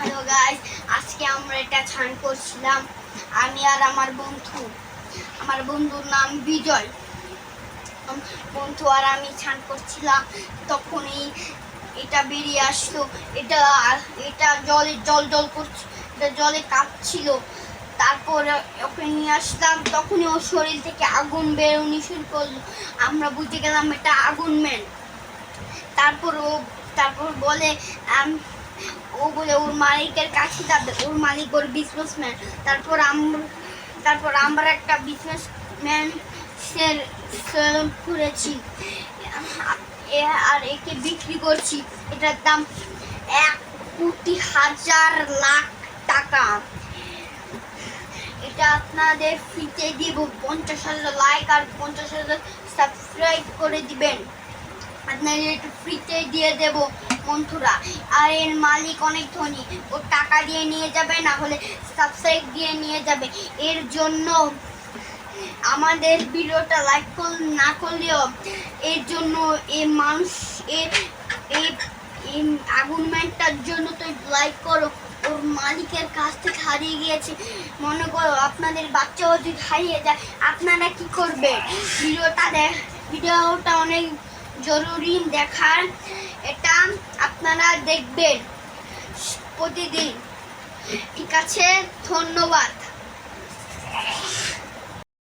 Hello guys আজকে আমরা এটা ছান করছিলাম আমি আর আমার বন্ধু। আমার বন্ধুর নাম বিজয়। বন্ধু আর আমি ছান করছিলাম। তখনই এটা বেরিয়ে আসলো। এটা এটা জলে জল জল করছে, এটা জলে কাঁপছিল। তারপর ওকে নিয়ে আসলাম। তখনই ওর শরীর থেকে আগুন বেরোনি শুরু করল। আমরা বুঝে গেলাম এটা আগুন ম্যান তারপর ও তারপর বলে ও বলে ওর মালিকের কাছে যাবে। ওর মালিক ওর বিজনেসম্যান তারপর আমরা তারপর আমরা একটা বিজনেসম্যান সেলুন এ- আর একে বিক্রি করছি। এটার দাম এক কোটি হাজার লাখ টাকা। এটা আপনাদের ফ্রিতে দিব। পঞ্চাশ হাজার লাইক আর পঞ্চাশ হাজার সাবস্ক্রাইব করে দিবেন। আপনাদের একটু ফ্রিতে দিয়ে দেব। বন্ধুরা। আর এর মালিক অনেক ধনী। ও টাকা দিয়ে নিয়ে যাবে, না হলে সাবস্ক্রাইব দিয়ে নিয়ে যাবে। এর জন্য আমাদের ভিডিওটা লাইক না করলেও এর জন্য এ মানুষ এর এই এই আগুন ম্যানটার জন্য তো লাইক করো। ওর মালিকের কাছ থেকে হারিয়ে গিয়েছে। মনে করো আপনাদের বাচ্চাও যদি হারিয়ে যায়, আপনারা কি করবে ভিডিওটা দেখ, ভিডিওটা অনেক জরুরি দেখার। এটা আপনারা দেখবেন প্রতিদিন। ঠিক আছে ধন্যবাদ।